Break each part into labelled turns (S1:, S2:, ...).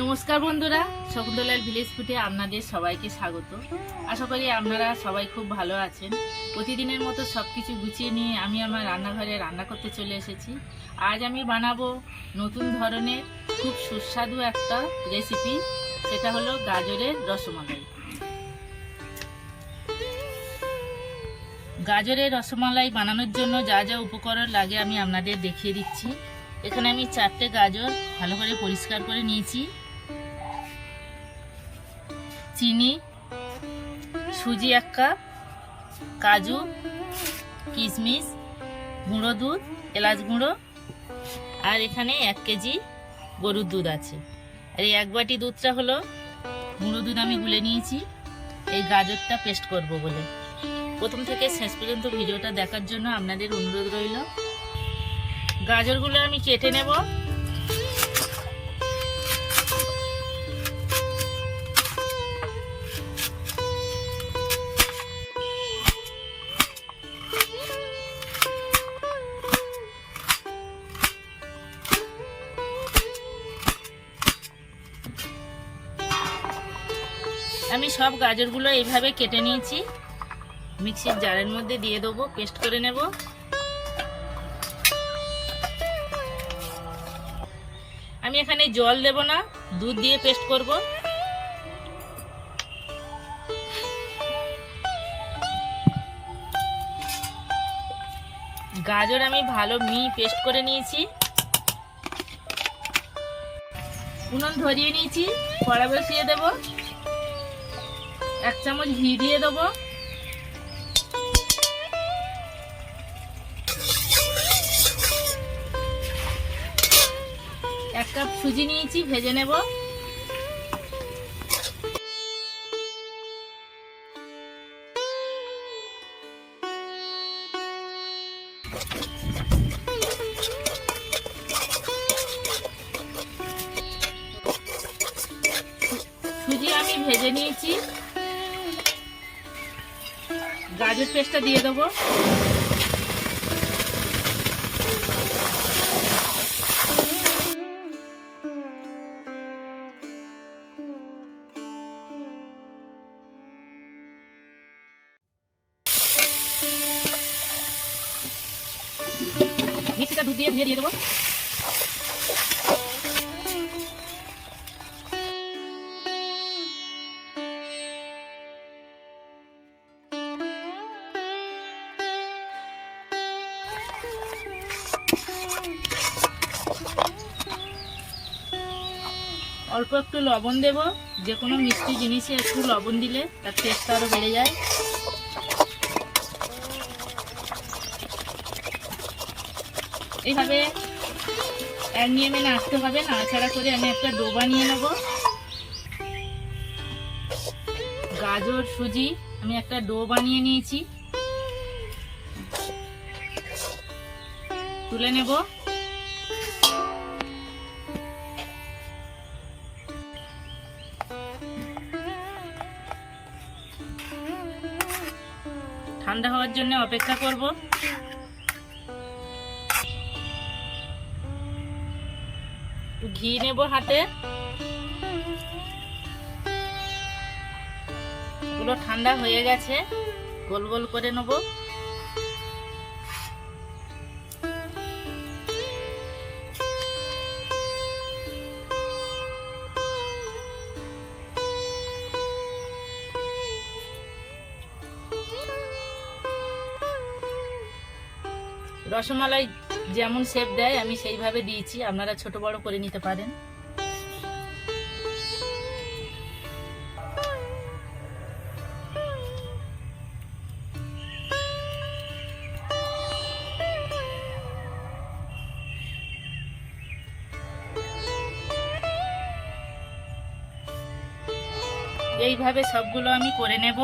S1: নমস্কার বন্ধুরা শকুন্তলার ভিলেজ ফুটে আপনাদের সবাইকে স্বাগত। আশা করি আপনারা সবাই খুব ভালো আছেন। প্রতিদিনের মতো সব কিছু গুছিয়ে নিয়ে আমি আমার রান্নাঘরে রান্না করতে চলে এসেছি। আজ আমি বানাবো নতুন ধরনের, খুব সুস্বাদু একটা রেসিপি সেটা হলো গাজরের রসমালাই। গাজরের রসমালাই বানানোর জন্য যা যা উপকরণ লাগে আমি আপনাদের দেখিয়ে দিচ্ছি। এখানে আমি চারটে গাজর ভালো করে পরিষ্কার করে নিয়েছি। চিনি, সুজি এক কাপ, কাজু কিশমিশ গুঁড়ো দুধ, এলাচ গুঁড়ো, আর এখানে এক কেজি গরুর দুধ আছে। আর এই এক বাটি দুধটা হলো গুঁড়ো দুধ আমি গুলে নিয়েছি। এই গাজরটা পেস্ট করব বলে। প্রথম থেকে শেষ পর্যন্ত ভিডিওটা দেখার জন্য আপনাদের অনুরোধ রইল। গাজরগুলো আমি কেটে নেব। সব গাজরগুলো এইভাবে কেটে নিয়েছি। মিক্সির জারের মধ্যে দিয়ে দেবো, পেস্ট করে নেব। আমি এখানে জল দেব না, দুধ দিয়ে পেস্ট করব। গাজর আমি ভালো মি পেস্ট করে নিয়েছি। উনুন ধরিয়ে নিয়েছি, কড়া বসিয়ে দেব। এক চামচ ঘি দিয়ে দেবো। এক কাপ সুজি নিয়েছি, ভেজে নেব। সুজি আমি ভেজে নিয়েছি। গাজর পেস্টটা দিয়ে দেবো। মিক্সিটা দুধ দিয়ে দিয়ে দেবো। অল্প একটু লবণ দেব। যে কোনো মিষ্টি জিনিসে একটু লবণ দিলে তার টেস্টটা আরও বেড়ে যায়। এইভাবে এক নিয়মে নাড়তে হবে, নাড়াচাড়া করে আমি একটা ডো বানিয়ে নেব। গাজর, সুজি, আমি একটা ডো বানিয়ে নিয়েছি। তুলে নেব। ঠান্ডা হওয়ার জন্য অপেক্ষা করব। ঘি নেব হাতে। পুরো ঠান্ডা হয়ে গেছে। গোল গোল করে নেব। রসমালাই যেমন শেপ দেয়, আমি সেইভাবে দিয়েছি। আপনারা ছোট বড় করে নিতে পারেন। এইভাবে সবগুলো আমি করে নেব।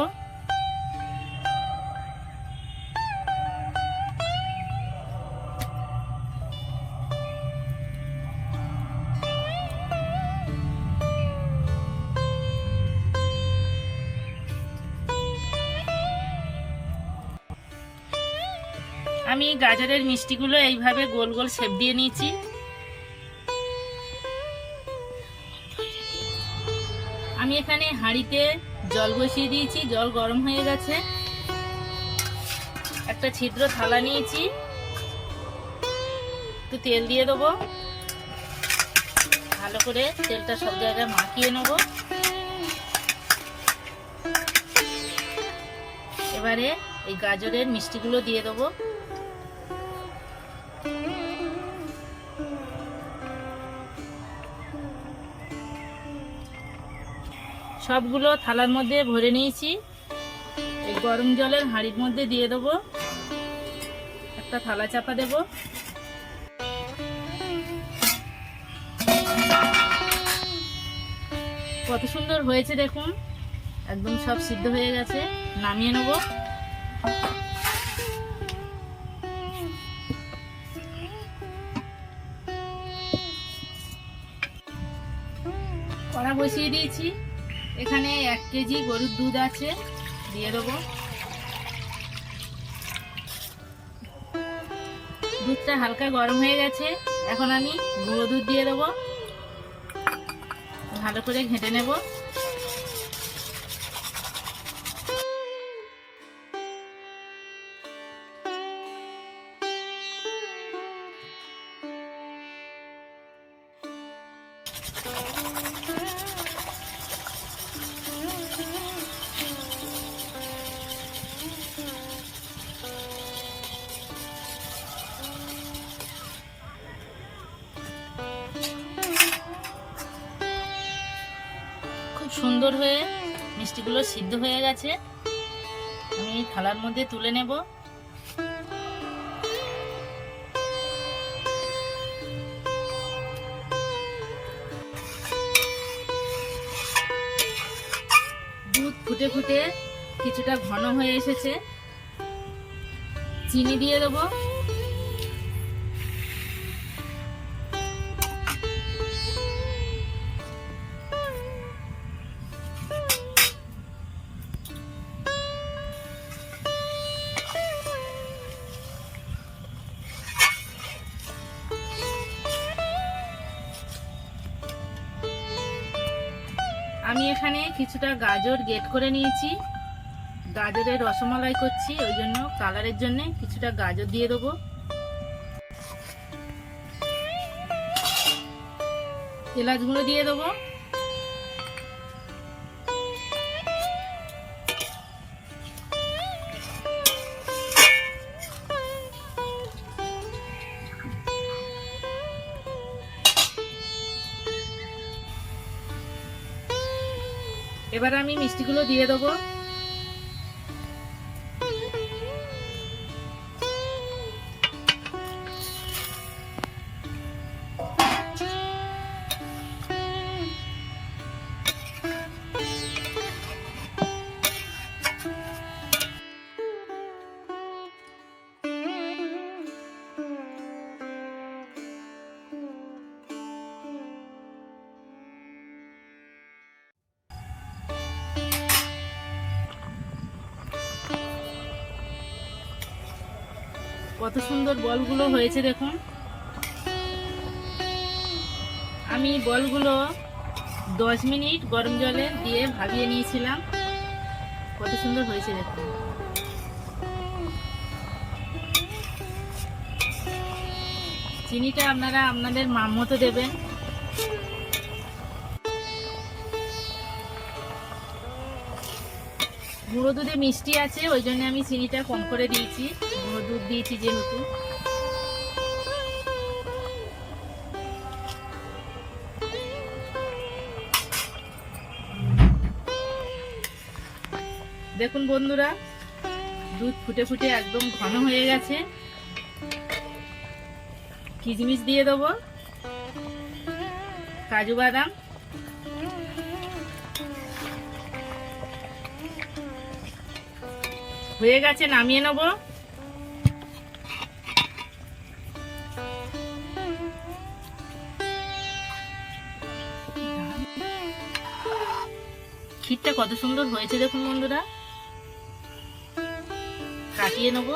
S1: আমি গাজরের মিষ্টিগুলো এইভাবে গোল গোল শেপ দিয়ে নিয়েছি। আমি এখানে হাঁড়িতে জল বসিয়ে দিয়েছি, জল গরম হয়ে গেছে। একটা ছিদ্র থালা নিয়েছি। একটু তেল দিয়ে দেবো। ভালো করে তেলটা সব জায়গায় মাখিয়ে নেব। এবারে এই গাজরের মিষ্টিগুলো দিয়ে দেবো। সবগুলো থালার মধ্যে ভরে নিয়েছি। এই গরম জলের হাঁড়ির মধ্যে দিয়ে দেবো। একটা থালা চাপা দেবো। কত সুন্দর হয়েছে দেখুন। একদম সব সিদ্ধ হয়ে গেছে। নামিয়ে নেব। কড়া বসিয়ে দিয়েছি। এখানে এক কেজি গরুর দুধ আছে, দিয়ে দেবো। দুধটা হালকা গরম হয়ে গেছে, এখন আমি গুঁড়ো দুধ দিয়ে দেবো। ভালো করে ঘেঁটে নেব। সুন্দর হয়ে মিষ্টিগুলো সিদ্ধ হয়ে গেছে। আমি থালার মধ্যে তুলে নেব। দুধ ফুটে ফুটে কিছুটা ঘন হয়ে এসেছে। চিনি দিয়ে দেবো। আমি এখানে কিছুটা গাজর গেট করে নিয়েছি। গাজরের রসমালাই করছি, ওই জন্য কালারের জন্য কিছুটা গাজর দিয়ে দেবো। এলাচ গুঁড়ো দিয়ে দেবো। এবার আমি মিষ্টিগুলো দিয়ে দেবো। কত সুন্দর বলগুলো হয়েছে দেখুন। আমি বলগুলো দশ মিনিট গরম জলে দিয়ে ভাবিয়ে নিয়েছিলাম। কত সুন্দর হয়েছে দেখুন। চিনিটা আপনারা আপনাদের মাম মতো দেবেন। গুঁড়ো দুধে মিষ্টি আছে, ওই জন্য আমি চিনিটা কম করে দিয়েছি। গুঁড়ো দুধ দিয়েছি যেহেতু। দেখুন বন্ধুরা, দুধ ফুটে ফুটে একদম ঘন হয়ে গেছে। কিশমিশ দিয়ে দেবো। কাজু বাদাম। হয়ে গেছে নামিয়ে নেব। ক্ষীরটা কত সুন্দর হয়েছে দেখুন বন্ধুরা। কাটিয়ে নেব।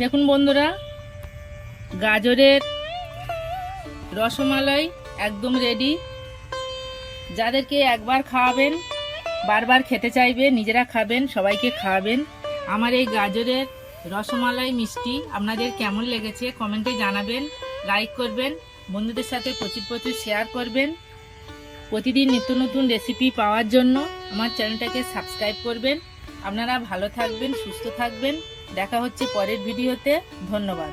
S1: দেখুন বন্ধুরা, গাজরের রসমালাই একদম রেডি যাদেরকে একবার খাওয়াবেন, বারবার খেতে চাইবে, নিজেরা খাবেন, সবাইকে খাওয়াবেন। আমার এই গাজরের রসমালাই মিষ্টি আপনাদের কেমন লেগেছে কমেন্টে জানাবেন লাইক করবেন, বন্ধুদের সাথে প্রচুর প্রচুর শেয়ার করবেন। প্রতিদিন নিত্য নতুন রেসিপি পাওয়ার জন্য আমার চ্যানেলটাকে সাবস্ক্রাইব করবেন। আপনারা ভালো থাকবেন, সুস্থ থাকবেন। দেখা হচ্ছে পরের ভিডিওতে। ধন্যবাদ।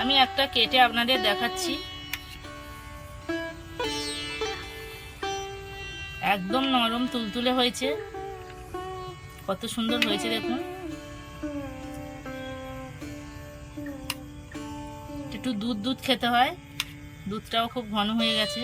S1: আমি একটা কেটে আপনাদের দেখাচ্ছি। একদম নরম তুলতুলে হয়েছে। কত সুন্দর হয়েছে দেখুন। একটু দুধ দুধ খেতে হয়। দুধটাও খুব ঘন হয়ে গেছে।